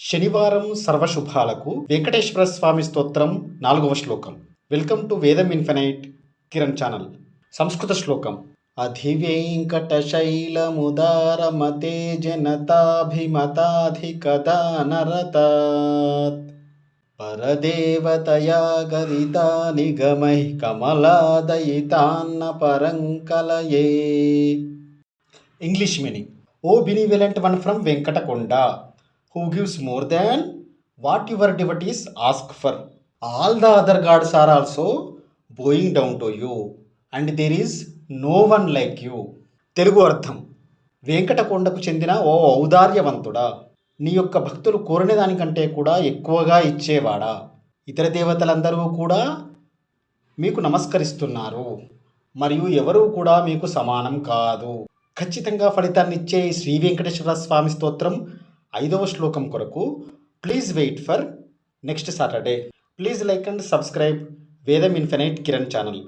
శనివారం సర్వశుభాలకు వెంకటేశ్వర స్వామి స్తోత్రం నాలుగవ శ్లోకం. Welcome to Vedam infinite Kiran channel సంస్కృత శ్లోకం. అధివేంకటశైలముదారమతే జనతాభిమతాధికదానరతాత్ పరదేవతయా గరితా నిగమై కమలాదయితాన్న పరంకలయే English meaning O benevolent one from Venkatakonda. Who gives more than what your devotees ask for all the other gods are also bowing down to you and there is no one like you Telugu అర్థం. వెంకటకొండకు చెందిన ఓ ఔదార్యవంతుడా. నీ యొక్క భక్తులు కోరిన దానికంటే కూడా ఎక్కువగా ఇచ్చేవాడా. ఇతర దేవతలందరూ కూడా మీకు నమస్కరిస్తున్నారు. మరియు ఎవరూ కూడా మీకు సమానం కాదు. ఖచ్చితంగా ఫలితాన్ని ఇచ్చే శ్రీ వెంకటేశ్వర స్వామి స్తోత్రం ఐదవ శ్లోకం కొరకు please wait for next Saturday. Please like and subscribe Vedam Infinite Kiran channel.